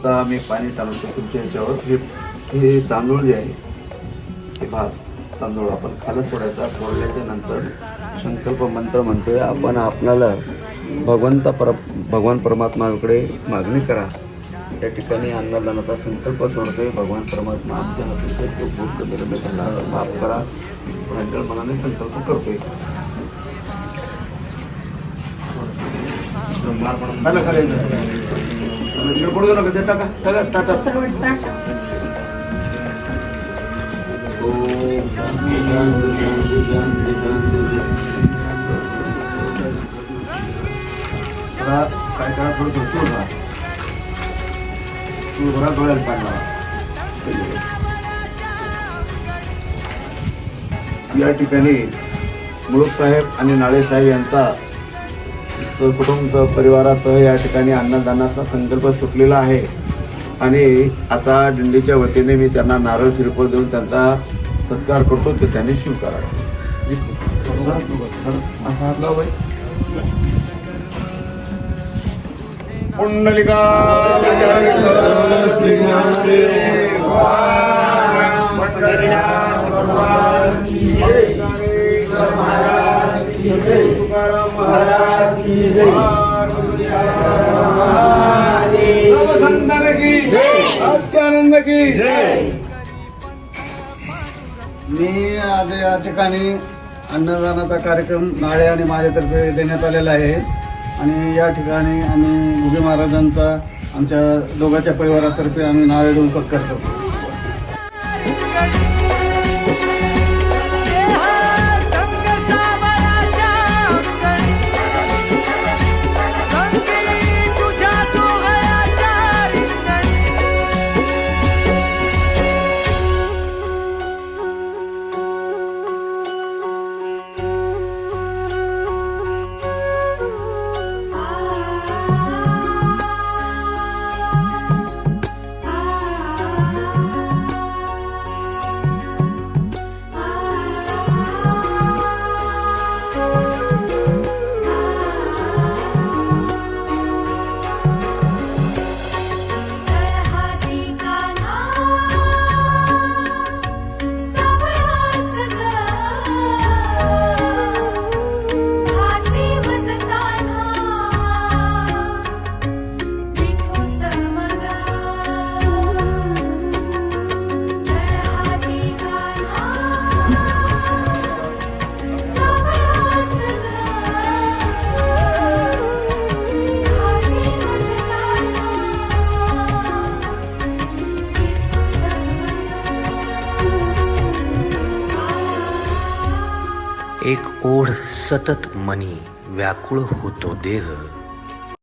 आता आम्ही पाणी चालवतो तुमच्या ह्याच्यावर हे हे तांदूळ जे आहे हे भात तांदूळ आपण खाली सोडायचा सोडल्याच्या नंतर संकल्प मंत्र म्हणतोय आपण आपणाला भगवंत पर भगवान परमात्माकडे मागणी करा. या ठिकाणी अन्नदानाचा संकल्प सोडतोय भगवान परमात्मा आमच्या हातून तो गोष्ट त्यांना माफ करा. मनाने संकल्प करतोय. खाली इकडे पडू नका ते टाका टाका टाका काय करा थोडं झोपून राहा तू भरा डोळ्याला पाणी लावा. या ठिकाणी मुळूक साहेब आणि नाळे साहेब यांचा कुटुंब परिवारासह या ठिकाणी अन्नदानाचा संकल्प सुटलेला आहे. आणि आता दिंडीच्या वतीने मी त्यांना नारळ श्रीफळ देऊन त्यांचा सत्कार करतो ते त्यांनी स्वीकारा असा पुंडलिका की की मी आज या ठिकाणी अन्नदानाचा कार्यक्रम नाळे आणि माझ्यातर्फे देण्यात आलेला आहे आणि या ठिकाणी आम्ही उभे महाराजांचा आमच्या दोघांच्या परिवारातर्फे आम्ही नाळे देऊन करतो. एक ओढ सतत मनी व्याकुळ होतो देह.